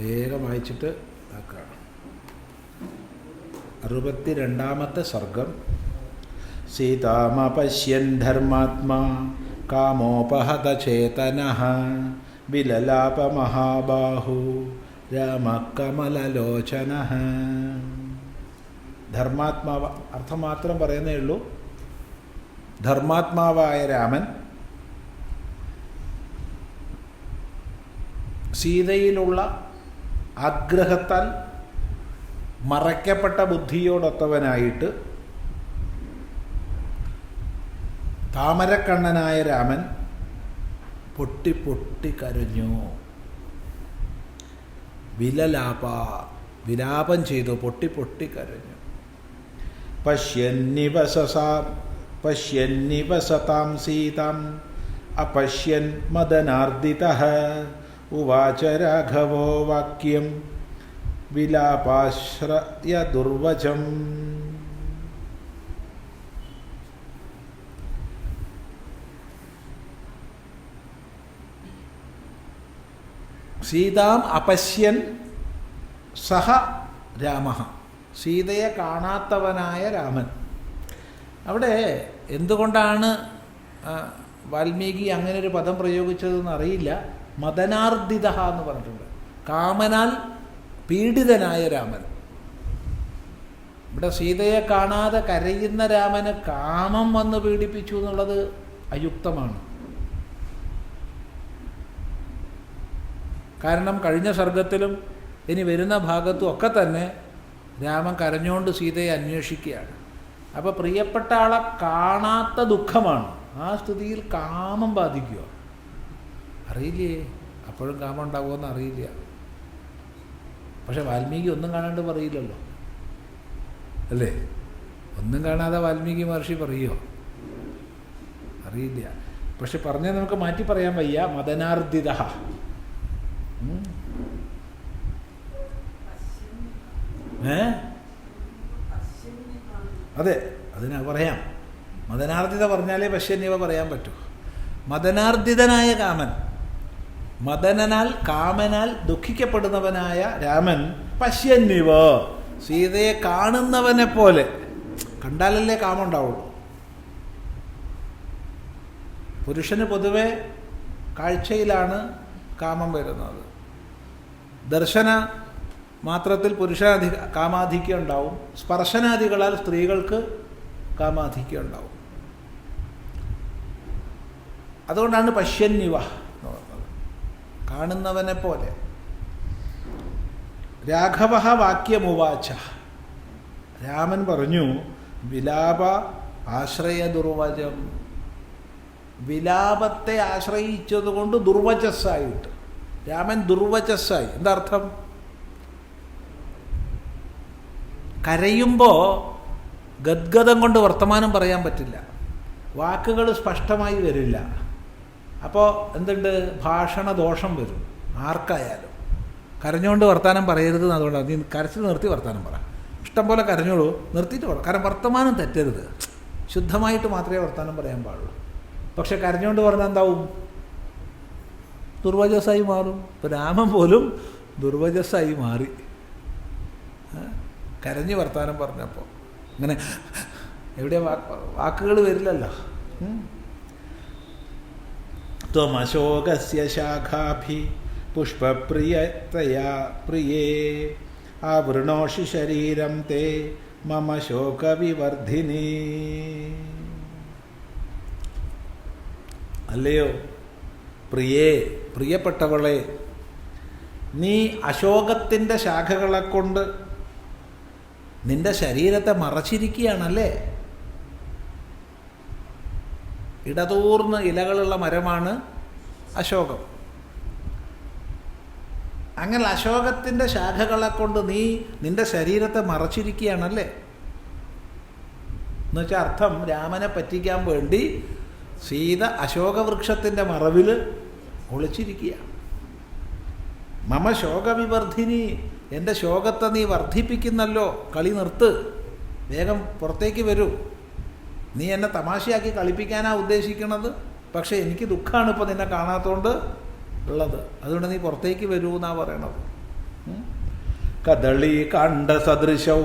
വേഗം വായിച്ചിട്ട് ആക്കാം അറുപത്തി രണ്ടാമത്തെ സർഗം. സീതാമപശ്യൻ ധർമാത്മാ കാമോപഹതചേതന വിലലാപമഹാബാഹു രാമകമലലോചന. ധർമാത്മാവ അർത്ഥം മാത്രം പറയുന്നേ ഉള്ളൂ. ധർമാത്മാവായ രാമൻ സീതയിലുള്ള ആഗ്രഹത്താൽ മറയ്ക്കപ്പെട്ട ബുദ്ധിയോടൊത്തവനായിട്ട് താമരക്കണ്ണനായ രാമൻ പൊട്ടി പൊട്ടി കരഞ്ഞു. വിലലാപ വിലാപം ചെയ്തു പൊട്ടി പൊട്ടി കരഞ്ഞു. പശ്യന്നിവസസാം പശ്യന്നിവസതാം സീതാം അപശ്യൻ മദനാർദിത ഉവാച രാഘവോ വാക്യം വിലാപാശ്രയ ദുർവചം സീതാം അപശ്യൻ സഹ രാമ. സീതയെ കാണാത്തവനായ രാമൻ. അവിടെ എന്തുകൊണ്ടാണ് വാൽമീകി അങ്ങനെ ഒരു പദം പ്രയോഗിച്ചതെന്ന് അറിയില്ല മദനാർദിത എന്ന് പറഞ്ഞിട്ടുണ്ട്. കാമനാൽ പീഡിതനായ രാമൻ. ഇവിടെ സീതയെ കാണാതെ കരയുന്ന രാമന് കാമം വന്ന് പീഡിപ്പിച്ചു എന്നുള്ളത് അയുക്തമാണ്. കാരണം കഴിഞ്ഞ സർഗത്തിലും ഇനി വരുന്ന ഭാഗത്തും ഒക്കെ തന്നെ രാമൻ കരഞ്ഞുകൊണ്ട് സീതയെ അന്വേഷിക്കുകയാണ്. അപ്പോൾ പ്രിയപ്പെട്ട ആളെ കാണാത്ത ദുഃഖമാണ്. ആ സ്ഥിതിയിൽ കാമം ബാധിക്കുക. അറിയില്ലേ? അപ്പോഴും കാമം ഉണ്ടാകുമെന്ന് അറിയില്ല. പക്ഷെ വാൽമീകി ഒന്നും കാണാണ്ട് പറയില്ലല്ലോ. അല്ലേ? ഒന്നും കാണാതെ വാൽമീകി മഹർഷി പറയുമോ അറിയില്ല. പക്ഷെ പറഞ്ഞാൽ നമുക്ക് മാറ്റി പറയാൻ വയ്യ. മദനാർദിത. ഏ? അതെ അതിനാ പറയാം. മദനാർദിത പറഞ്ഞാലേ പശ്യന്നിവ പറയാൻ പറ്റൂ. മദനാർദിതനായ കാമൻ. മദനനാൽ കാമനാൽ ദുഃഖിക്കപ്പെടുന്നവനായ രാമൻ പശ്യന്നിവ. സീതയെ കാണുന്നവനെ പോലെ. കണ്ടാലല്ലേ കാമം ഉണ്ടാവുള്ളൂ പുരുഷന് പൊതുവെ കാഴ്ചയിലാണ് കാമം വരുന്നത്. ദർശന മാത്രത്തിൽ പുരുഷാധിക കാമാധിക്യം ഉണ്ടാവും. സ്പർശനാദികളാൽ സ്ത്രീകൾക്ക് കാമാധിക്യം ഉണ്ടാവും. അതുകൊണ്ടാണ് പശ്യന്യവ കാണുന്നവനെ പോലെ. രാഘവ വാക്യമുവാച്ച രാമൻ പറഞ്ഞു വിലാപ ആശ്രയ ദുർവചം വിലാപത്തെ ആശ്രയിച്ചതുകൊണ്ട് ദുർവചസ്സായിട്ട്. രാമൻ ദുർവചസ്സായി. എന്താ അർത്ഥം കരയുമ്പോൾ ഗദ്ഗതം കൊണ്ട് വർത്തമാനം പറയാൻ പറ്റില്ല. വാക്കുകൾ സ്പഷ്ടമായി വരില്ല. അപ്പോൾ എന്തുണ്ട്? ഭാഷണ ദോഷം വരും. ആർക്കായാലും. കരഞ്ഞുകൊണ്ട് വർത്തമാനം പറയരുത് അതുകൊണ്ടാണ് നീ കരച്ചിൽ നിർത്തി വർത്തമാനം പറ. ഇഷ്ടം പോലെ കരഞ്ഞോളൂ നിർത്തിയിട്ട് പറ. കാരണം വർത്തമാനം തെറ്റരുത്. ശുദ്ധമായിട്ട് മാത്രമേ വർത്തമാനം പറയാൻ പാടുള്ളൂ. പക്ഷെ കരഞ്ഞുകൊണ്ട് പറഞ്ഞാൽ എന്താവും? ദുർവജസ്സായി മാറും. ഇപ്പം രാമൻ പോലും ദുർവജസ്സായി മാറി? കരഞ്ഞ് വർത്താനം പറഞ്ഞപ്പോൾ അങ്ങനെ എവിടെ വാക്കുകൾ വരില്ലല്ലോ. ത്വമശോകസ്യ ശാഖാഭി പുഷ്പപ്രിയതയാ പ്രിയേ ആവൃണോഷി ശരീരം തേ മമ ശോകവിവർദ്ധിനി അല്ലയോ? പ്രിയേ പ്രിയപ്പെട്ടവളെ നീ അശോകത്തിന്റെ ശാഖകളെ കൊണ്ട് നിന്റെ ശരീരത്തെ മറച്ചിരിക്കുകയാണല്ലേ? ഇടതൂർന്ന് ഇലകളുള്ള മരമാണ് അശോകം. അങ്ങനെ അശോകത്തിന്റെ ശാഖകളെ കൊണ്ട് നീ നിന്റെ ശരീരത്തെ മറച്ചിരിക്കുകയാണല്ലേ? എന്നുവെച്ചാൽ അർത്ഥം രാമനെ പറ്റിക്കാൻ വേണ്ടി സീത അശോകവൃക്ഷത്തിന്റെ മറവിൽ ഒളിച്ചിരിക്കുകയാണ് മമ ശോകവിവർദ്ധിനി എന്റെ ശോകത്തെ നീ വർദ്ധിപ്പിക്കുന്നല്ലോ. കളി നിർത്ത്. വേഗം പുറത്തേക്ക് വരൂ. നീ എന്നെ തമാശയാക്കി കളിപ്പിക്കാനാ ഉദ്ദേശിക്കുന്നത് പക്ഷേ എനിക്ക് ദുഃഖമാണ് ഇപ്പോൾ നിന്നെ കാണാത്തതുകൊണ്ട് ഉള്ളത്. അതുകൊണ്ട് നീ പുറത്തേക്ക് വരൂ എന്നാ പറയണത്. കദളി കണ്ട സദൃശൗ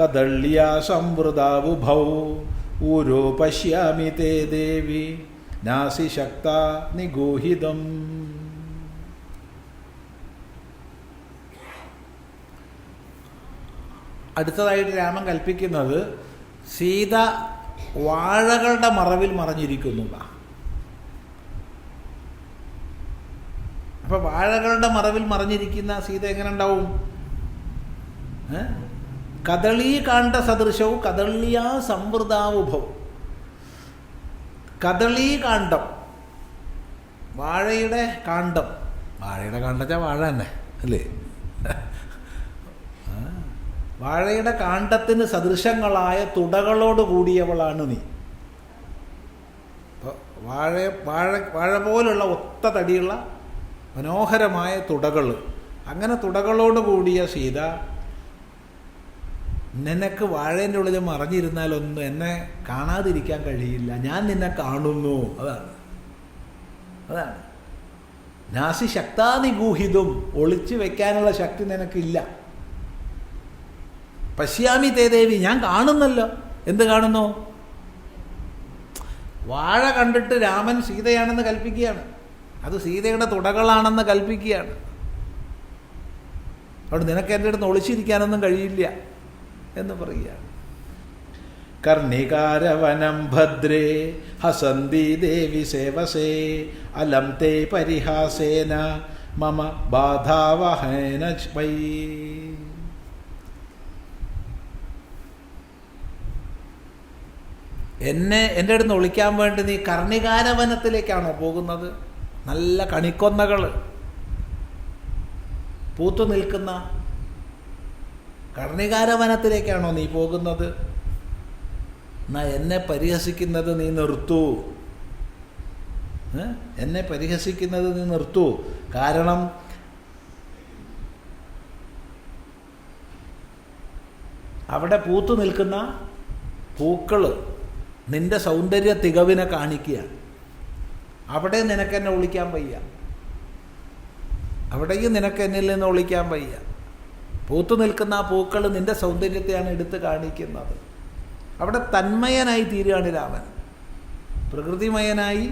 കദള്യാ സംവൃതാവുഭൗ ഊരോ പശ്യാമി തേ ദേവി നാസി ശക്ത നിഗൂഹിതം. അടുത്തതായിട്ട് രാമൻ കൽപ്പിക്കുന്നത് സീത വാഴകളുടെ മറവിൽ മറഞ്ഞിരിക്കുന്നു അപ്പൊ വാഴകളുടെ മറവിൽ മറഞ്ഞിരിക്കുന്ന സീത എങ്ങനെ ഉണ്ടാവും? കദളി കാണ്ട സദൃശവും കദളിയാ സംവൃതാവുഭവും. കദളി കാണ്ടം. വാഴയുടെ കാണ്ടം. വാഴയുടെ കാണ്ടച്ചാ വാഴ തന്നെ അല്ലേ. വാഴയുടെ കാണ്ഡത്തിന് സദൃശങ്ങളായ തുടകളോട് കൂടിയവളാണ് നീ. വാഴ വാഴ വാഴ പോലുള്ള ഒത്ത തടിയുള്ള മനോഹരമായ തുടകൾ. അങ്ങനെ തുടകളോട് കൂടിയ സീത നിനക്ക് വാഴേന്റെ ഉള്ളിൽ മറഞ്ഞിരുന്നാലൊന്നും എന്നെ കാണാതിരിക്കാൻ കഴിയില്ല. ഞാൻ നിന്നെ കാണുന്നു. അതാണ്. അതാണ്. നാസി ശക്താനിഗൂഹിതും ഒളിച്ചു വെക്കാനുള്ള ശക്തി നിനക്കില്ല. പശ്യാമി തേ ദേവി ഞാൻ കാണുന്നല്ലോ. എന്ത് കാണുന്നു? വാഴ കണ്ടിട്ട് രാമൻ സീതയാണെന്ന് കൽപ്പിക്കുകയാണ്. അത് സീതയുടെ തുടകളാണെന്ന് കൽപ്പിക്കുകയാണ്. അവിടെ നിനക്ക് എന്റെ അടുത്ത് ഒളിച്ചിരിക്കാനൊന്നും കഴിയില്ല എന്ന് പറയുകയാണ്. കർണികാരവനം ഭദ്രേ ഹസന്തി ദേവി സേവസേ അലം തേ പരിഹാസേന മമ ബാധാവഹേന വൈ. എന്നെ എന്റെ അടുത്ത് ഒളിക്കാൻ വേണ്ടി നീ കർണികാരവനത്തിലേക്കാണോ പോകുന്നത്? നല്ല കണിക്കൊന്നകൾ. പൂത്തു നിൽക്കുന്ന കർണികാരവനത്തിലേക്കാണോ നീ പോകുന്നത്? എന്നാ എന്നെ പരിഹസിക്കുന്നത് നീ നിർത്തൂ? എന്നെ പരിഹസിക്കുന്നത് നീ നിർത്തൂ. കാരണം അവിടെ പൂത്തു നിൽക്കുന്ന പൂക്കൾ നിന്റെ സൗന്ദര്യ തികവിനെ കാണിക്കുക അവിടെ നിനക്ക് എന്നെ ഒളിക്കാൻ വയ്യ. അവിടെയും നിനക്ക് എന്നിൽ നിന്ന് ഒളിക്കാൻ വയ്യ. പൂത്തു നിൽക്കുന്ന ആ പൂക്കൾ നിന്റെ സൗന്ദര്യത്തെയാണ് എടുത്ത് കാണിക്കുന്നത്. അവിടെ തന്മയനായി തീരുകയാണ് രാമൻ. പ്രകൃതിമയനായി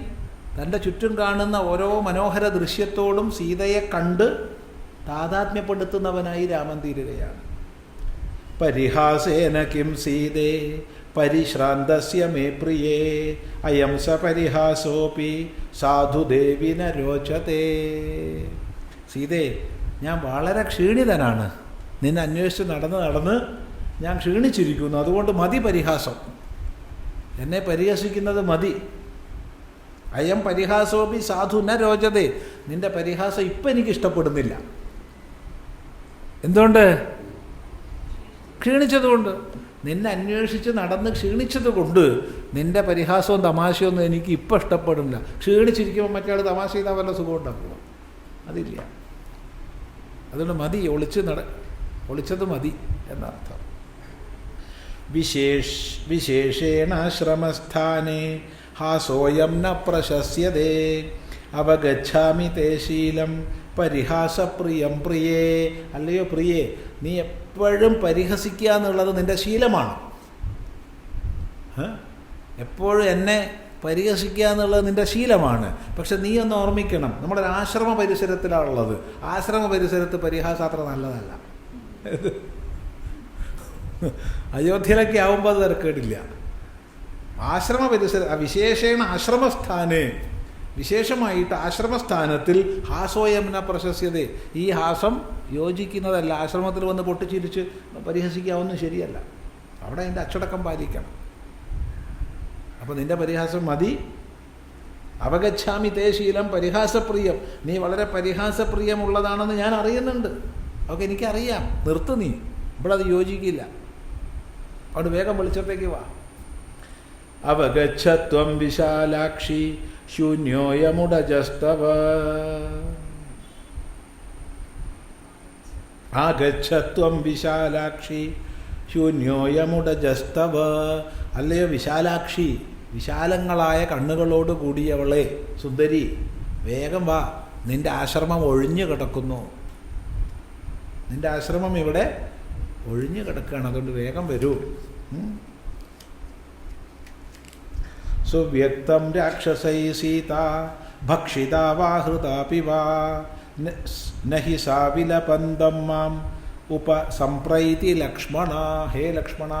തന്റെ ചുറ്റും കാണുന്ന ഓരോ മനോഹര ദൃശ്യത്തോടും സീതയെ കണ്ട് താതാത്മ്യപ്പെടുത്തുന്നവനായി രാമൻ തീരുകയാണ്. പരിഹാസേന കിം സീതേ? പരിശ്രാന്തസ്യ മേ പ്രിയേ. അയം സ പരിഹാസോപി. സാധുദേവിന രോചതേ. സീതേ ഞാൻ വളരെ ക്ഷീണിതനാണ്. നിന്നെ അന്വേഷിച്ച് നടന്ന് നടന്ന് ഞാൻ ക്ഷീണിച്ചിരിക്കുന്നു. അതുകൊണ്ട് മതി പരിഹാസം. എന്നെ പരിഹസിക്കുന്നത് മതി. അയം പരിഹാസോപി സാധു ന രോചതേ. നിന്റെ പരിഹാസം ഇപ്പം എനിക്ക് ഇഷ്ടപ്പെടുന്നില്ല. എന്തുകൊണ്ട്? ക്ഷീണിച്ചതുകൊണ്ട്. നിന്നെ അന്വേഷിച്ച് നടന്ന് ക്ഷീണിച്ചത് കൊണ്ട് നിന്റെ പരിഹാസവും തമാശയൊന്നും എനിക്ക് ഇപ്പം ഇഷ്ടപ്പെടില്ല ക്ഷീണിച്ചിരിക്കുമ്പോൾ മറ്റേ തമാശ ചെയ്താൽ വല്ല സുഖം ഉണ്ടാക്കുക അതില്ല. അതുകൊണ്ട് മതി ഒളിച്ച് നട ഒളിച്ചത് മതി എന്നർത്ഥം. വിശേഷ വിശേഷേണ ശ്രമസ്ഥാനേ ഹാസോയം ന പ്രശസ്യതേ. അവഗച്ഛാമി തേശീലം പരിഹാസപ്രിയം പ്രിയേ. അല്ലയോ പ്രിയേ നീ എപ്പോഴും പരിഹസിക്കുക എന്നുള്ളത് നിന്റെ ശീലമാണ്. എപ്പോഴും എന്നെ പരിഹസിക്കുക എന്നുള്ളത് നിന്റെ ശീലമാണ്. പക്ഷെ നീ ഒന്ന് ഓർമ്മിക്കണം നമ്മുടെ ആശ്രമ പരിസരത്തിലാണുള്ളത് ആശ്രമ പരിസരത്ത് പരിഹാസം അത്ര നല്ലതല്ല. അയോധ്യയിലൊക്കെ ആവുമ്പോൾ അത് തിരക്കേടില്ല. ആശ്രമ പരിസരം വിശേഷേണ ആശ്രമസ്ഥാനെ. വിശേഷമായിട്ട് ആശ്രമസ്ഥാനത്തിൽ ഹാസോയമ്ന പ്രശസ്യത. ഈ ഹാസം യോജിക്കുന്നതല്ല. ആശ്രമത്തിൽ വന്ന് പൊട്ടിച്ചിരിച്ച് പരിഹസിക്കാവുന്ന ശരിയല്ല. അവിടെ അതിന്റെ അച്ചടക്കം പാലിക്കണം. അപ്പോൾ നിന്റെ പരിഹാസം മതി. അവഗച്ഛാമി തേ ശീലം പരിഹാസപ്രിയം. നീ വളരെ പരിഹാസപ്രിയമുള്ളതാണെന്ന് ഞാൻ അറിയുന്നുണ്ട്. അതൊക്കെ എനിക്കറിയാം. നിർത്തു നീ. ഇവിടെ അത് യോജിക്കില്ല. അവിടെ വേഗം വെളിച്ചത്തേക്ക് വാ. അവഗച്ഛത്വം വിശാലാക്ഷി ശൂന്യോയമുടജസ്തവ ആഗച്ഛത്വം വിശാലാക്ഷി ശൂന്യോയമുടജസ്തവ അല്ലയോ വിശാലാക്ഷി വിശാലങ്ങളായ കണ്ണുകളോട് കൂടിയവളെ. സുന്ദരി വേഗം വാ. നിന്റെ ആശ്രമം ഒഴിഞ്ഞു കിടക്കുന്നു. നിന്റെ ആശ്രമം ഇവിടെ ഒഴിഞ്ഞു കിടക്കുകയാണ്. അതുകൊണ്ട് വേഗം വരൂ. സുവ്യക്തം രാക്ഷസൈ സീത ഭക്ഷിതാ നഹി സാ വിലപന്തം മാം ഉപസംപ്രൈതി ലക്ഷ്മണ ഹേ ലക്ഷ്മണ.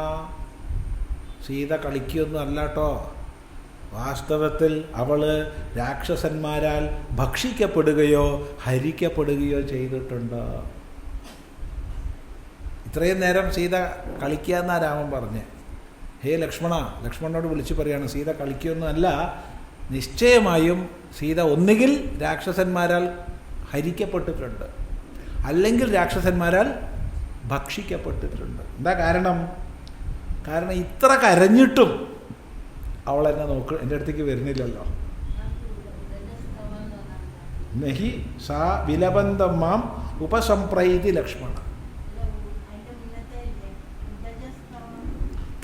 സീത കളിക്കൊന്നും അല്ലാട്ടോ വാസ്തവത്തിൽ അവൾ രാക്ഷസന്മാരാൽ ഭക്ഷിക്കപ്പെടുകയോ ഹരിക്കപ്പെടുകയോ ചെയ്തിട്ടുണ്ട്. ഇത്രയും നേരം സീത കളിക്കുക എന്നാ രാമൻ പറഞ്ഞ്. ഹേ ലക്ഷ്മണ ലക്ഷ്മണനോട് വിളിച്ചു പറയാണ് സീത കളിക്കുമെന്നല്ല നിശ്ചയമായും സീത ഒന്നുകിൽ രാക്ഷസന്മാരാൽ ഹരിക്കപ്പെട്ടിട്ടുണ്ട് അല്ലെങ്കിൽ രാക്ഷസന്മാരാൽ ഭക്ഷിക്കപ്പെട്ടിട്ടുണ്ട്. എന്താ കാരണം? കാരണം ഇത്ര കരഞ്ഞിട്ടും അവൾ എന്നെ നോക്ക് എന്റെ അടുത്തേക്ക് വരുന്നില്ലല്ലോ. നഹി സാ വിലബന്ധം മാം ഉപസംപ്രൈതി ലക്ഷ്മണ.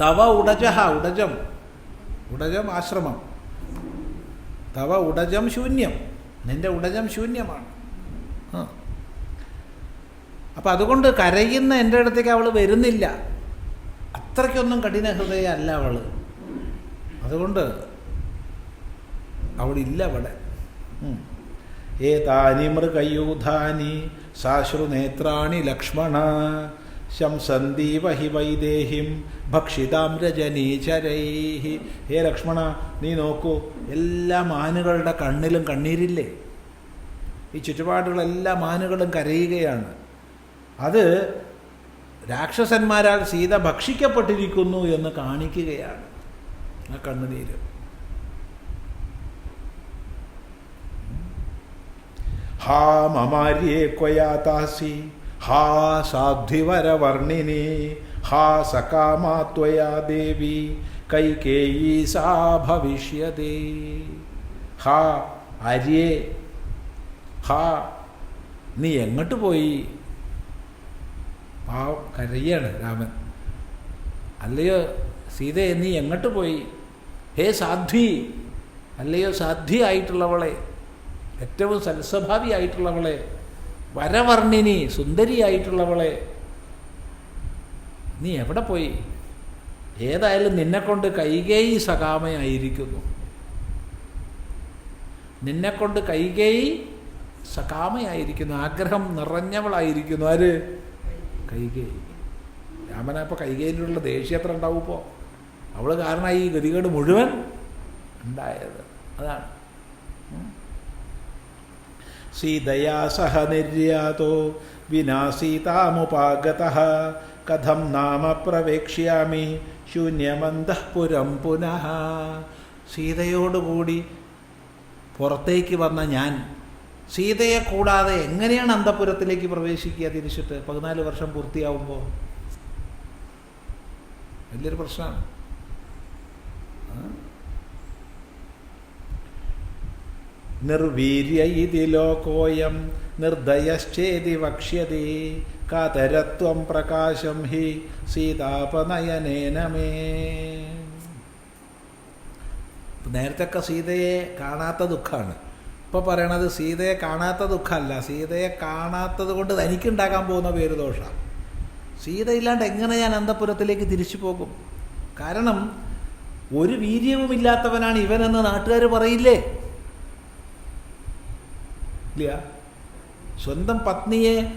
തവ ഉടജഹ ഉടജം. ഉടജം ആശ്രമം. തവ ഉടജം ശൂന്യം. നിന്റെ ഉടജം ശൂന്യമാണ്. അപ്പം അതുകൊണ്ട് കരയുന്ന എന്റെ അടുത്തേക്ക് അവൾ വരുന്നില്ല. അത്രയ്ക്കൊന്നും കഠിന ഹൃദയ അല്ല അവൾ അതുകൊണ്ട് അവളില്ല അവിടെ. ഏതാനി മൃഗയൂധാനി സാശ്രുനേത്രാണി ലക്ഷ്മണ ശംസന്ദീവ ഹി വൈദേഹിം ഭക്ഷിതാം രജനീചരൈഹി ഹേ ലക്ഷ്മണ നീ നോക്കൂ എല്ലാ മാനുകളുടെ കണ്ണിലും കണ്ണീരില്ലേ? ഈ ചുറ്റുപാടുള്ള എല്ലാ മാനുകളും കരയുകയാണ്. അത് രാക്ഷസന്മാരാൽ സീത ഭക്ഷിക്കപ്പെട്ടിരിക്കുന്നു എന്ന് കാണിക്കുകയാണ് ആ കണ്ണുനീര്. ഹാ മമാര്യേ ക്വയാതാസി ഹാ സാധ്വിവരവർണിനി ഹാ സകാമാത്വയാ ദേവി കൈകേയി സാ ഭവിഷ്യതേ. ഹാ ആര്യേ ഹാ നീ എങ്ങോട്ട് പോയി? ആ കരയാണ് രാമൻ. അല്ലയോ സീതയെ നീ എങ്ങോട്ട് പോയി? ഹേ സാധ്വി അല്ലയോ സാധ്വി ആയിട്ടുള്ളവളെ ഏറ്റവും സൽസ്വഭാവി സൽസ്വഭാവിയായിട്ടുള്ളവളെ വരവർണിനി സുന്ദരിയായിട്ടുള്ളവളെ നീ എവിടെ പോയി? ഏതായാലും നിന്നെക്കൊണ്ട് കൈകേയി സകാമയായിരിക്കുന്നു നിന്നെക്കൊണ്ട് കൈകേയി സകാമയായിരിക്കുന്നു ആഗ്രഹം നിറഞ്ഞവളായിരിക്കുന്നു. ആര്? കൈകേയി. രാമനപ്പോൾ കൈകേയിലുള്ള ദേഷ്യം എത്ര ഉണ്ടാവും ഇപ്പോൾ അവൾ കാരണമായി ഈ ഗതികേട് മുഴുവൻ ഉണ്ടായത്. അതാണ്. സീതയാ സഹ നിർയാതോ വിനാ സീതാമുപാഗത കഥം നാമ പ്രവേക്ഷ്യാമി ശൂന്യമന്തഃപുരം പുനഃ. സീതയോടുകൂടി പുറത്തേക്ക് വന്ന ഞാൻ സീതയെ കൂടാതെ എങ്ങനെയാണ് അന്തപുരത്തിലേക്ക് പ്രവേശിക്കുക തിരിച്ചിട്ട്? പതിനാല് വർഷം പൂർത്തിയാവുമ്പോൾ വലിയൊരു പ്രശ്നമാണ് ആ? നിർവീര്യ ഇതി ലോകോയം നിർദ്ദയശ്ചേതി വക്ഷ്യതി. കാതരത്വം പ്രകാശം ഹി സീതാപനയനേന മേ സീതയെ കാണാത്ത ദുഃഖമാണ് ഇപ്പോൾ പറയണത് സീതയെ കാണാത്ത ദുഃഖമല്ല സീതയെ കാണാത്തത് കൊണ്ട് തനിക്കുണ്ടാകാൻ പോകുന്ന പേര് ദോഷമാണ് സീത ഇല്ലാണ്ട് എങ്ങനെ ഞാൻ അന്തപുരത്തിലേക്ക് തിരിച്ചു പോകും? കാരണം ഒരു വീര്യവുമില്ലാത്തവനാണ് ഇവനെന്ന് നാട്ടുകാർ പറയില്ലേ? ഇല്ല. സ്വന്തം പത്നിയെ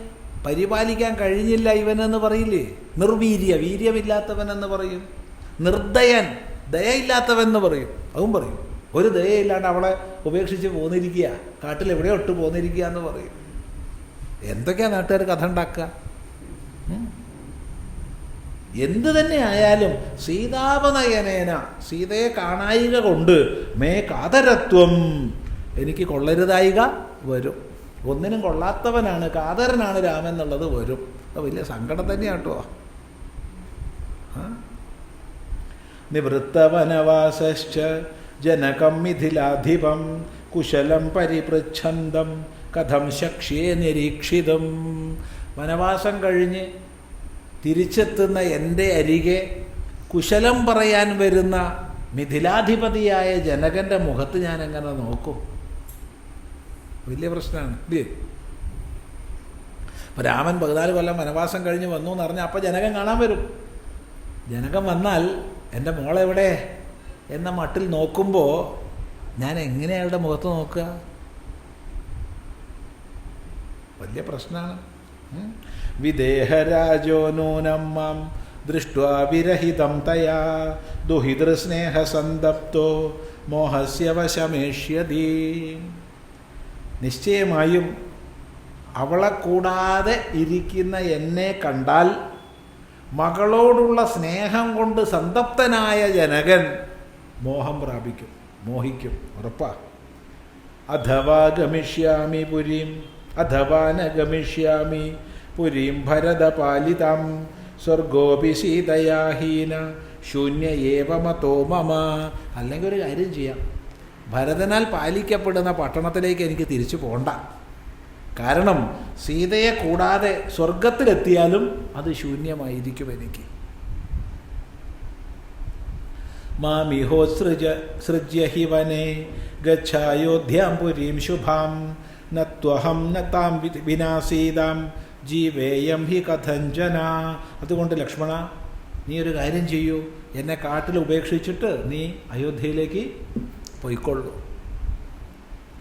പരിപാലിക്കാൻ കഴിഞ്ഞില്ല ഇവനെന്ന് പറയില്ലേ? നിർവീര്യ വീര്യമില്ലാത്തവനെന്ന് പറയും. നിർദ്ദയൻ ദയയില്ലാത്തവൻ എന്ന് പറയും. അതും പറയും. ഒരു ദയയില്ലാണ്ട് അവളെ ഉപേക്ഷിച്ച് പോന്നിരിക്കുക. കാട്ടിൽ എവിടെ ഒട്ട് പോന്നിരിക്കുക എന്ന് പറയും. എന്തൊക്കെയാ നാട്ടുകാർ കഥ ഉണ്ടാക്കുക? എന്ത് തന്നെ ആയാലും സീതാപനയനേന സീതയെ കാണായിക കൊണ്ട് മേ കാതരത്വം എനിക്ക് കൊള്ളരുതായിക. വരും. ഒന്നിനും കൊള്ളാത്തവനാണ് കാതരനാണ് രാമൻ എന്നുള്ളത് വരും. അത് വലിയ സങ്കടം തന്നെയാണ് കേട്ടോ. നിവൃത്തവനവാസശ്ച ജനകം മിഥിലാധിപം കുശലം പരിപൃച്ഛന്തം കഥം ശക്ഷിയെ നിരീക്ഷിതം. വനവാസം കഴിഞ്ഞ് തിരിച്ചെത്തുന്ന എന്റെ അരികെ കുശലം പറയാൻ വരുന്ന മിഥിലാധിപതിയായ ജനകന്റെ മുഖത്ത് ഞാൻ എങ്ങനെ നോക്കും? വലിയ പ്രശ്നമാണ്. ഇല്ലേ? അപ്പോൾ രാമൻ പതിനാല് കൊല്ലം വനവാസം കഴിഞ്ഞ് വന്നു എന്ന് പറഞ്ഞാൽ അപ്പം ജനകം കാണാൻ വരും. ജനകം വന്നാൽ എന്റെ മോളെവിടെ എന്ന മട്ടിൽ നോക്കുമ്പോൾ ഞാൻ എങ്ങനെ അയാളുടെ മുഖത്ത് നോക്കുക? വലിയ പ്രശ്നമാണ്. വിദേഹരാജോ നൂനമ്മം ദൃഷ്ട്വാ വിരഹിതം തയാ. ദുഹിതൃസ്നേഹസന്തപ്തോ മോഹസ്യ വശമേഷ്യതി നിശ്ചയമായും അവളെ കൂടാതെ ഇരിക്കുന്ന എന്നെ കണ്ടാൽ മകളോടുള്ള സ്നേഹം കൊണ്ട് സന്തപ്തനായ ജനകൻ മോഹം പ്രാപിക്കും മോഹിക്കും ഉറപ്പാ. അഥവാ ഗമിഷ്യാമി പുരീം അഥവാ ന ഗമിഷ്യാമി പുരീം ഭരതപാലിതാം സ്വർഗോപി സീതയാഹീന ശൂന്യ ഏവ മതോ മമ. അല്ലെങ്കിൽ ഒരു കാര്യം ചെയ്യാം. ഭരതനാൽ പാലിക്കപ്പെടുന്ന പട്ടണത്തിലേക്ക് എനിക്ക് തിരിച്ചു പോണ്ട. കാരണം സീതയെ കൂടാതെ സ്വർഗത്തിലെത്തിയാലും അത് ശൂന്യമായിരിക്കും എനിക്ക്. മാമിഹോ സൃജ സൃജ്യ ഹി വനെ ഗച്ഛായോധ്യാം പുരീം ശുഭാം നത്വഹം നത്താം വിനാസീതാം ജീവേയം ഹി കഥഞ്ജന. അതുകൊണ്ട് ലക്ഷ്മണ നീ ഒരു കാര്യം ചെയ്യൂ. എന്നെ കാട്ടിൽ ഉപേക്ഷിച്ചിട്ട് നീ അയോധ്യയിലേക്ക് പോയിക്കൊള്ളൂ.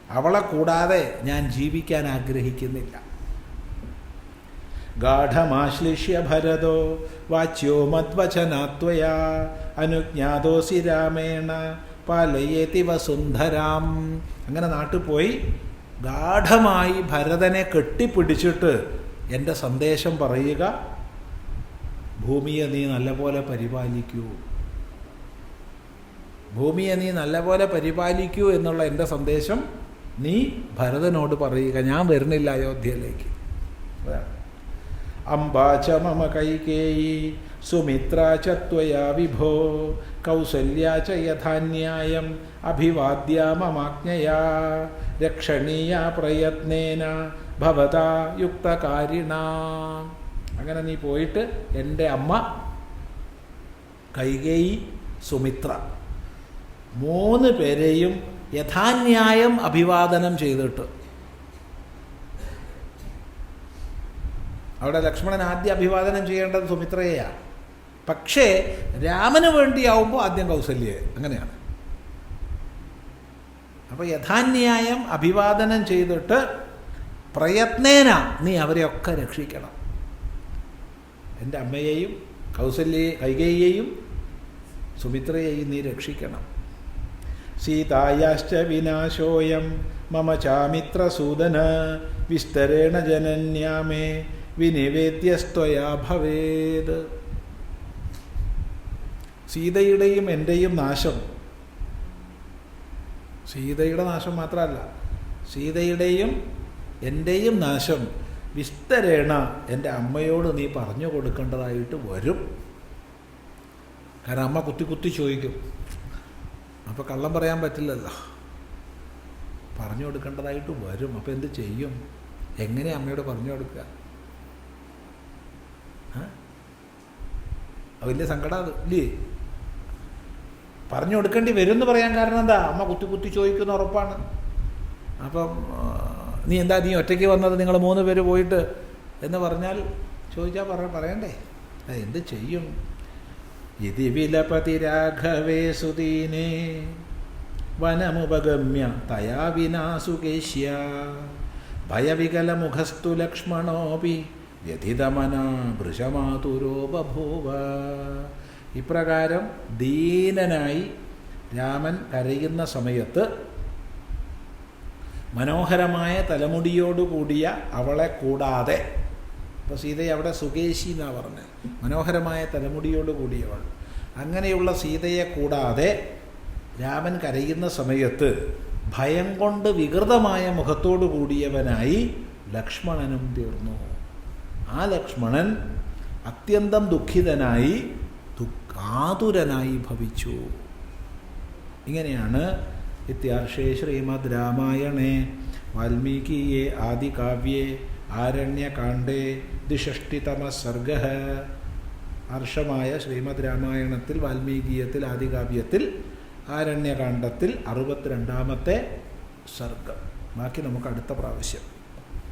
അവളെ കൂടാതെ ഞാൻ ജീവിക്കാൻ ആഗ്രഹിക്കുന്നില്ല. ഗാഠമാശ്ലിഷ്യ ഭരതോ വാച്യോ മദ്വചനാത്വയാ അനുജ്ഞാതോസി രാമേണ പാലയേതി വസുന്ധരാം. അങ്ങനെ നാട്ടിൽ പോയി ഗാഠമായി ഭരതനെ കെട്ടിപ്പിടിച്ചിട്ട് എന്റെ സന്ദേശം പറയുക ഭൂമിയെ നീ നല്ലപോലെ പരിപാലിക്കൂ. ഭൂമിയെ നീ നല്ലപോലെ പരിപാലിക്കൂ എന്നുള്ള എന്റെ സന്ദേശം നീ ഭരതനോട് പറയുക. ഞാൻ വരുന്നില്ല അയോധ്യയിലേക്ക്. അംബാച മമ കൈകേയി സുമിത്ര ചത്വയാ വിഭോ കൗസല്യാ ച യഥാന്യായം അഭിവാദ്യ മമാജ്ഞയാ രക്ഷണീയ പ്രയത്നേന ഭവതാ യുക്തകാരിണ. അങ്ങനെ നീ പോയിട്ട് എന്റെ അമ്മ കൈകേയി സുമിത്ര. മൂന്ന് പേരെയും യഥാന്യായം അഭിവാദനം ചെയ്തിട്ട്. അവിടെ ലക്ഷ്മണൻ ആദ്യം അഭിവാദനം ചെയ്യേണ്ടത് സുമിത്രയെയാണ് പക്ഷേ രാമന് വേണ്ടിയാവുമ്പോൾ ആദ്യം കൗസല്യെ അങ്ങനെയാണ്. അപ്പോൾ യഥാന്യായം അഭിവാദനം ചെയ്തിട്ട് പ്രയത്നേന നീ അവരെയൊക്കെ രക്ഷിക്കണം. എന്റെ അമ്മയെയും കൗസല്യയെ കൈകേയെയും സുമിത്രയെയും നീ രക്ഷിക്കണം. സീതായാശ്ച വിനാശോയം. മമ ചാമിത്രസൂദന വിസ്തരേണ ജനന്യാമേ വിനിവേദ്യസ്ത്വയാ ഭവേത്. സീതയുടെയും എന്റെയും നാശം. സീതയുടെ നാശം മാത്രമല്ല സീതയുടെയും എന്റെയും നാശം വിസ്തരേണ എന്റെ അമ്മയോട് നീ പറഞ്ഞു കൊടുക്കേണ്ടതായിട്ട് വരും. കാരണം അമ്മ കുത്തി കുത്തി ചോദിക്കും അപ്പോൾ കള്ളം പറയാൻ പറ്റില്ലല്ലോ. പറഞ്ഞു കൊടുക്കേണ്ടതായിട്ട് വരും. അപ്പോൾ എന്ത് ചെയ്യും? എങ്ങനെ അമ്മയോട് പറഞ്ഞു കൊടുക്കുക? വലിയ സങ്കടം ഇല്ലേ? പറഞ്ഞു കൊടുക്കേണ്ടി വരും എന്ന് പറയാൻ കാരണം എന്താ? അമ്മ കുത്തി കുത്തി ചോദിക്കുന്ന ഉറപ്പാണ്. അപ്പം നീ എന്താ നീ ഒറ്റയ്ക്ക് വന്നത്? നിങ്ങൾ മൂന്ന് പേര് പോയിട്ട് എന്ന് പറഞ്ഞാൽ ചോദിച്ചാൽ പറ പറയണ്ടേ? എന്ത് ചെയ്യും? ഇതി വിലപതി രാഘവേ സുദീനേ വനമുപഗമ്യ തയാ വിനാസുകേശ്യ ഭയവികലമുഖസ്തു ലക്ഷ്മണോപി വ്യഥിതമന വൃഷമാതുരോ ബഭൂവ ഇപ്രകാരം ദീനനായി രാമൻ കരയുന്ന സമയത്ത് മനോഹരമായ തലമുടിയോടുകൂടിയ അവളെ കൂടാതെ ഇപ്പോൾ സീതയെ അവിടെ സുകേശി എന്നാണ് പറഞ്ഞത് മനോഹരമായ തലമുടിയോട് കൂടിയവൾ. അങ്ങനെയുള്ള സീതയെ കൂടാതെ രാമൻ കരയുന്ന സമയത്ത് ഭയം കൊണ്ട് വികൃതമായ മുഖത്തോടു കൂടിയവനായി ലക്ഷ്മണനും തീർന്നു. ആ ലക്ഷ്മണൻ അത്യന്തം ദുഃഖിതനായി ദുഃഖ ആതുരനായി ഭവിച്ചു. ഇങ്ങനെയാണ് ഇത്യാർഷേ ശ്രീമദ് രാമായണേ. വാൽമീകിയെ ആദികാവ്യേ ആരണ്യകാണ്ഡേ ദ്വിഷഷ്ടിതമ സർഗ ഹർഷമായ ശ്രീമദ് രാമായണത്തിൽ വാൽമീകീയത്തിൽ ആദികാവ്യത്തിൽ ആരണ്യകാണ്ഡത്തിൽ അറുപത്തിരണ്ടാമത്തെ സർഗം. ബാക്കി നമുക്ക് അടുത്ത പ്രാവശ്യം.